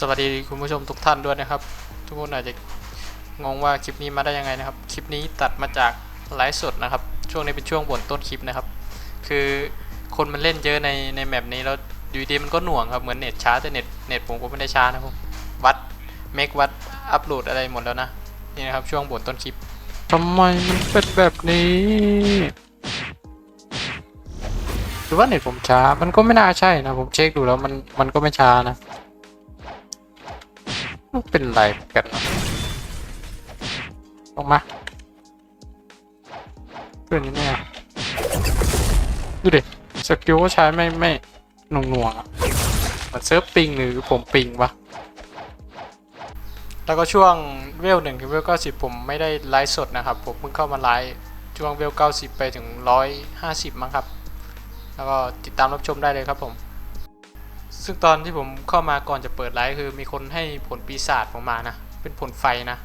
สวัสดีคุณผู้ชมทุกท่านด้วยนะครับ ทุกคนอาจจะงงว่าคลิปนี้มาได้ยังไงนะครับ คลิปนี้ตัดมาจากไลฟ์สดนะครับ ช่วงนี้เป็นช่วงบนต้นคลิปนะครับ คือคนมันเล่นเยอะในในแมปนี้แล้วอยู่ดีมันก็หน่วงครับเหมือนเน็ตช้าแต่เน็ตเน็ตผมก็ไม่ได้ช้านะครับวัดเมกวัดอัปโหลดอะไรหมดแล้วนะนี่นะครับช่วงบนต้นคลิปทำไมมันเป็นแบบนี้หรือว่าเน็ตผมช้ามันก็ไม่น่าใช่นะผมเช็คดูแล้วมันมันก็ไม่ช้านะ เป็นไรกันลงมาเพื่อนนี้เนี่ยดูดิสกิลก็ใช้ไม่ไม่หน่วงหน่วงเหมือนเซิร์ฟปิงหรือผมปิงปะแล้วก็ช่วงเวลหนึ่งถึงเวลเก้าสิบผมไม่ได้ไลฟ์สดนะครับ ผมเพิ่งเข้ามาไลฟ์ช่วงเวลเก้าสิบไปถึงร้อยห้าสิบมั้งครับ แล้วก็ติดตามรับชมได้เลยครับผม ซึ่งตอนที่ผมเข้ามาก่อนจะเปิดไลฟ์คือมีคนให้ผลปีศาจผมมานะ เป็นผลไฟนะ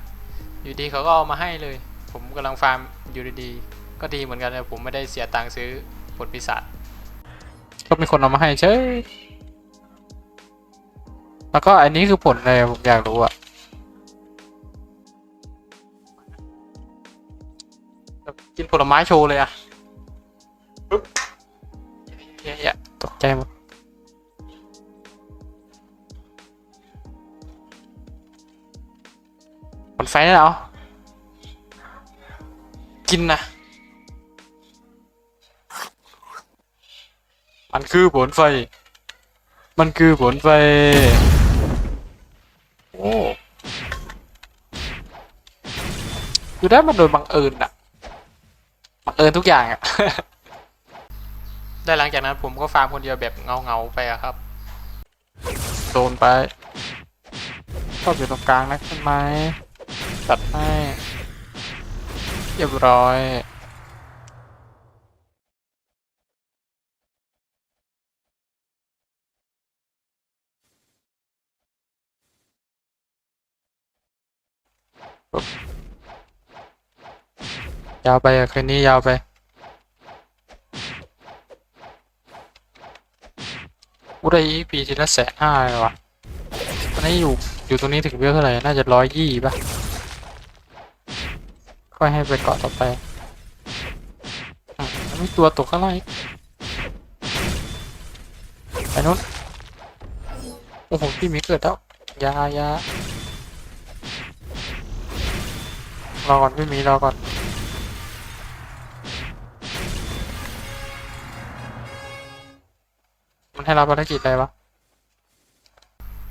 อยู่ดีเขาก็เอามาให้เลย ผมกำลังฟาร์มอยู่ดีๆก็ดีเหมือนกันแต่ผมไม่ได้เสียตังค์ซื้อผลปีศาจก็มีคนเอามาให้ใช่แล้วก็อันนี้คือผลอะไรผมอยากรู้อะกินผลไม้โชว์เลยอะเยอะๆตกใจหมด ผลไฟนี่เหรอกินนะมันคือผลไฟ มันคือผลไฟ โอ้คือได้มาโดยบังเอิญอะบังเอิญทุกอย่างอะได้หลังจากนั้นผมก็ฟาร์มคนเดียวแบบเงาๆไปอะครับ โดนไปชอบอยู่ตรงกลางนะใช่ไหม ตัดให้เรียบร้อยยาวไปอะคืนนี้ยาวไปอุได้อีปีทีละแสนห้าเลยวะตอนนี้อยู่อยู่ตรงนี้ถึงเวลเท่าไหร่ น่าจะร้อยยี่ป่ะ ค่อยให้ไปเกาะต่อไปอืมแล้วมีตัวตกข้างล่างอีกไปนู้นโอ้โหพี่มีเกิดแล้วยายารอก่อนพี่มีรอก่อนมันให้รับภารกิจอะไรวะ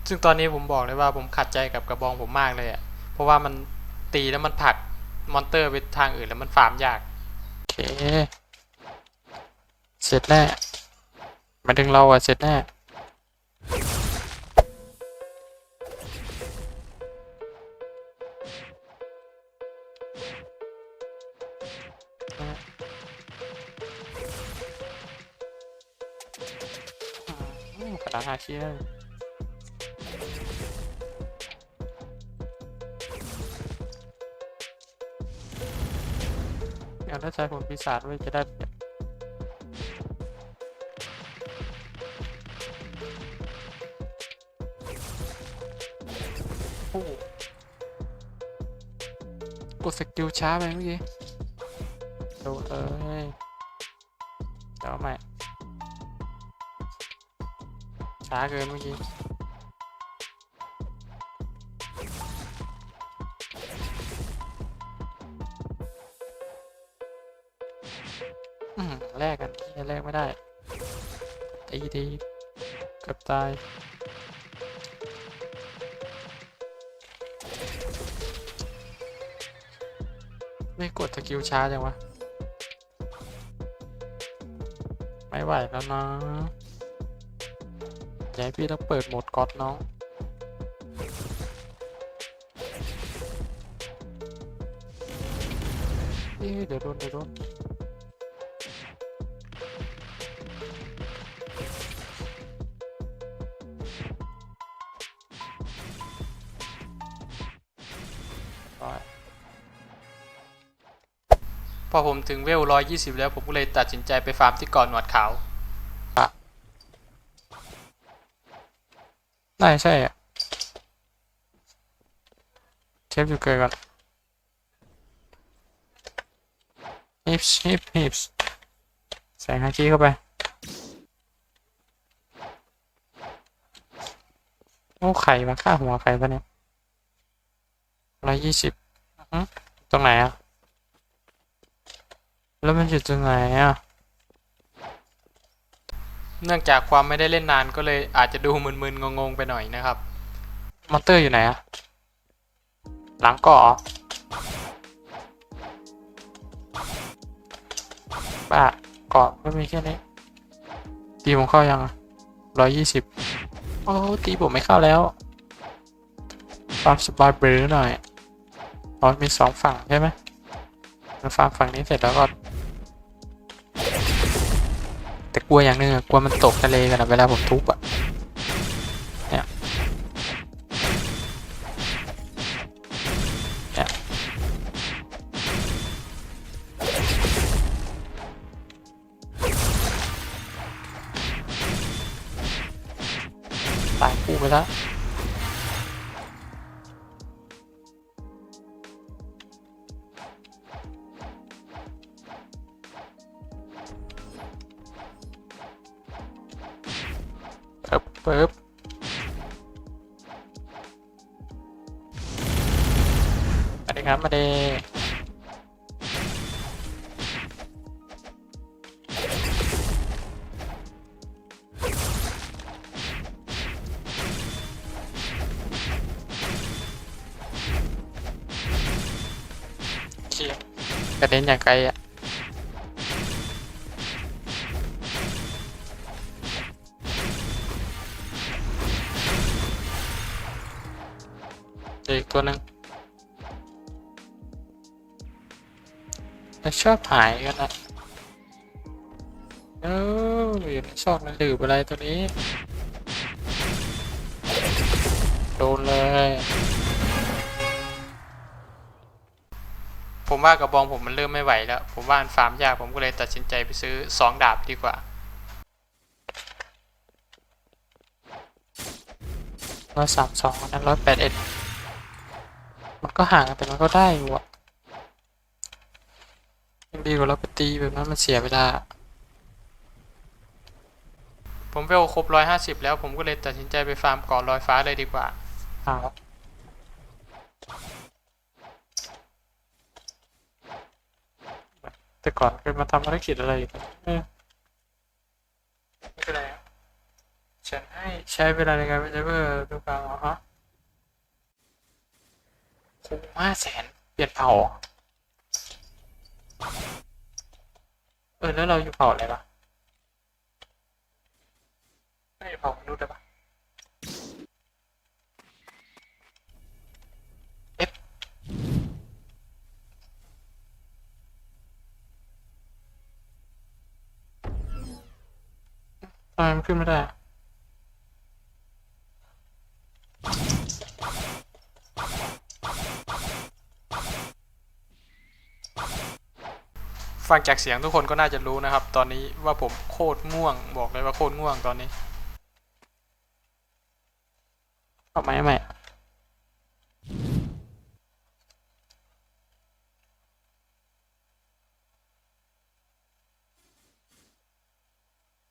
ซึ่งตอนนี้ผมบอกเลยว่าผมขัดใจกับกระบองผมมากเลยอะเพราะว่ามันตีแล้วมันผลัก มอนเตอร์ไปทางอื่นแล้วมันฟาร์มยาก โอเค เสร็จแน่หมายถึงเราอะเสร็จแน่อืมกระดาษหาชี้ได้อยากได้ใช้ผลปีศาจไว้จะได้โอ้กดสกิลช้าไปเมื่อกี้เดี๋ยวเอ้ยเดี๋ยวใหม่ช้าเกินเมื่อกี้ แลกกันยังแลกไม่ได้ตีทีเกือบตายไม่กดสกิลช้าจังวะ ไม่ไหวแล้วนะอยาให้พี่ต้องเปิดโหมดก๊อตน้องเอ๊ะเดี๋ยวโดนเดี๋ยวโดน พอผมถึงเวลร้อยยี่สิบแล้วผมก็เลยตัดสินใจไปฟาร์มที่เก่อนหนวดขาวน่ใช่อะฟอยู่เกิดก่อนฮิปส์ฮิปฮิปส์ใส่ฮาคิเข้าไป โอ้ไข่มาฆ่าหัวไข่ปะเนี่ยร้อยยี่สิบตรงไหนอะ แล้วมันอยู่ตรงไหนอะ เนื่องจากความไม่ได้เล่นนานก็เลยอาจจะดูมึนๆงงๆไปหน่อยนะครับ มอนเตอร์อยู่ไหนอะ หลังเกาะเหรอบ้าเกาะไม่มีแค่นี้ ตีผมเข้ายังร้อยยี่สิบโอ้ตีผมไม่เข้าแล้วฟาร์มสปายเบรหน่อยอ๋อมีสองฝั่งใช่ไหมมาฟาร์มฝั่งนี้เสร็จแล้วก็ กลัวอย่างหนึงอะกลัวมันตกทะเลกันอะเวลาผมทุบอะเนี่ยเนี่ยตายคู่ไปแล้ว ปึ๊บมาดีครับมาดีเชี่ยกระเด็นอย่างไกลอะ อีกตัวหนึ่งชอบหายกันนะเอออยู่ในซอกนั้นดื่มอะไรตัวนี้ โดนเลย ผมว่ากระบองผมมันเริ่มไม่ไหวแล้ว ผมว่ามันฟาร์มยากผมก็เลยตัดสินใจไปซื้อสองดาบดีกว่า ร้อยสามสองนั้นร้อยแปดเอ็ด มันก็ห่างกันแต่มันก็ได้อยู่อะยังดีกว่าเราไปตีแบบนั้นมันเสียเวลา ผมเวลครบร้อยห้าสิบแล้วผมก็เลยตัดสินใจไปฟาร์มเกาะลอยฟ้าเลยดีกว่าอ้าวแต่ก่อนเคยมาทำภารกิจอะไรอยู่นะเออไม่เป็นไรอะฉันให้ใช้เวลาในการไปเจอเบอร์ดูกลางเหรอฮะคุ้ม ห้าแสนเปลี่ยนเผ่าเออแล้วเราอยู่เผ่าอะไรปะไม่อยู่เผ่ามนุษย์เลยปะทำไมมันขึ้นไม่ได้ ฟังจากเสียงทุกคนก็น่าจะรู้นะครับ ตอนนี้ว่าผมโคตรง่วง บอกเลยว่าโคตรง่วงตอนนี้เอาไหมเอาไหม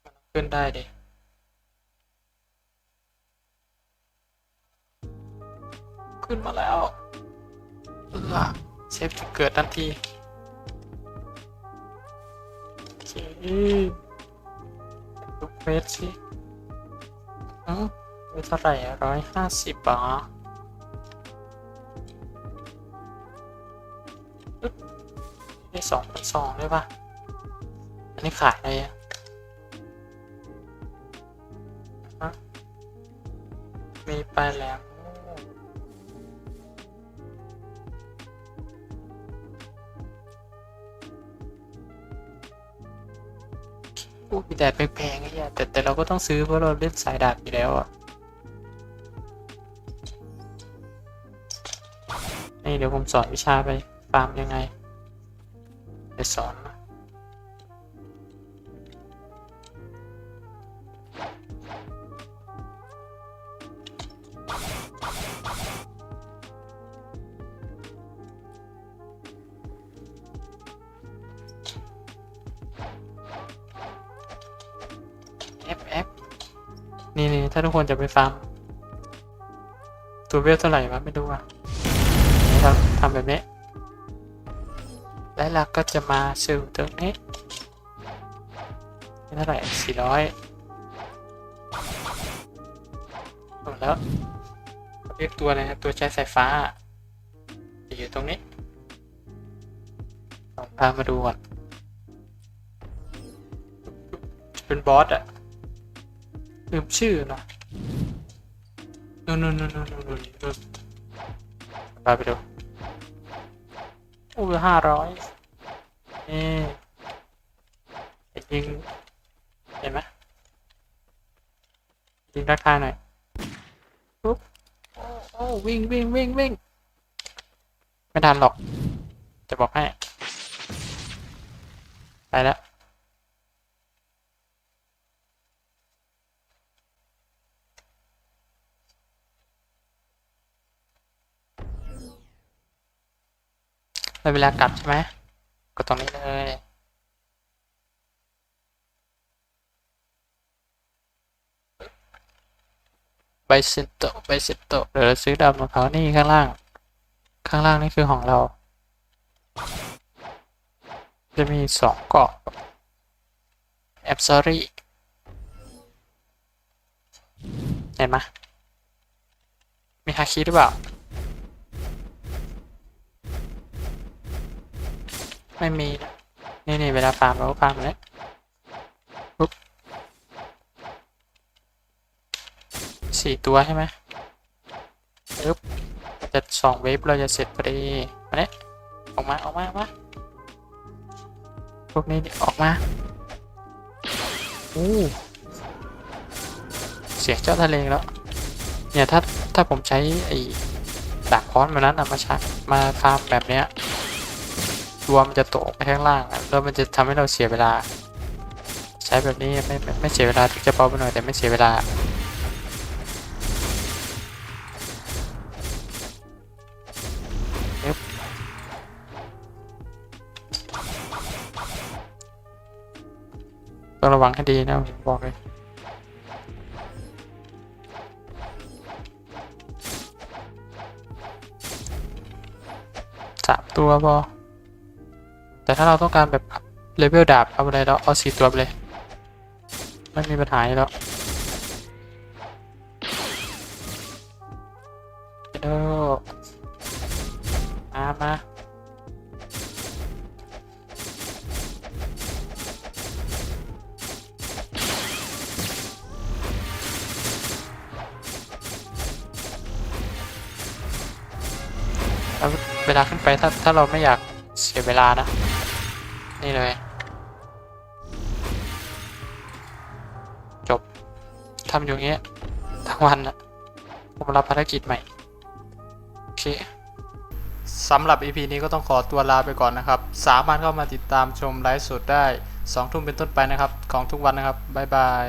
มันขึ้นได้ดิขึ้นมาแล้วเออเซฟจุดเกิดทันที อเคดูเควสสิอืมมีเท่าไหร่ร้อยห้าสิบอะอึ๊บนี่สองพันสองได้ปะอันนี้ขายอะไรอะฮะมีไปแล้ว มีแดดแพงๆไอ้เหี้ยแต่แต่เราก็ต้องซื้อเพราะเราเล่นสายดาบอยู่แล้วอะนี่เดี๋ยวผมสอนวิชาไปฟาร์มยังไง ไปสอนนะ นี่นี่ถ้าทุกคนจะไปฟาร์มตัวเวลเท่าไหร่วะไม่รู้อะนี่เราทำแบบนี้ แล้วเราก็จะมาสู่ตรงนี้นี่เท่าไหร่สี่ร้อยหมดแล้วเรียกตัวอะไรนะตัวใช้สายฟ้าจะอยู่ตรงนี้ลองพามาดูก่อนเป็นบอสอะ ลืมชื่อนะนู่นนู่นนู่นนู่นนู่นนู่นพาไปดูอู้ห้าร้อยนี่ยิง เห็นไหมยิงราคายหน่อยปุ๊บโอ้โอ้วิ่งวิ่งวิ่งวิ่งไม่ทันหรอก จะบอกให้ ไปแล้ว ได้เวลากลับใช่ไหมกดตรงนี้เลยใบเซนโตใบเซนโตเดี๋ยวเราซื้อดาวมะพร้านี่ข้างล่าง ข้างล่างนี่คือของเรา จะมีสองเกาะแอปซอรี่เห็นไหมมีฮาคิหรือเปล่า ไม่มี นี่นี่เวลาฟาร์มเราฟาร์มเลยปุ๊บสี่ตัวใช่ไหมปึ๊บจะสองเวฟเราจะเสร็จพอดีมาเนี่ยออกมา ออกมาออกมาพวกนี้ออกมาอู้เสียเจ้าทะเลแล้ว เนี่ย ถ้า ถ้าผมใช้ไอ้ดาบค้อนแบบนั้นอะมาใช้มาฟาร์มแบบเนี้ย ตัวมันจะตกไปข้างล่างแล้วมันจะทำให้เราเสียเวลา ใช้แบบนี้ไม่ไม่ไม่เสียเวลาถึงจะเบาไปหน่อยแต่ไม่เสียเวลาต้องระวังให้ดีนะผมบอกเลยสามตัวพอ แต่ถ้าเราต้องการแบบเลเวลดาบเอาอะไรแล้วเอาสี่ตัวไปเลย ไม่มีปัญหาแล้วเดมามาแล้วเวลาขึ้นไปถ้าถ้าเราไม่อยากเสียเวลานะ นี่เลย จบทำอยู่างเงี้ยทั้งวันอะผมรับภารกิจใหม่ โอเคสำหรับ EP นี้ก็ต้องขอตัวลาไปก่อนนะครับ สามารถเข้ามาติดตามชมไลฟ์สดได้ 2 ทุ่มเป็นต้นไปนะครับ ของทุกวันนะครับ บ๊ายบาย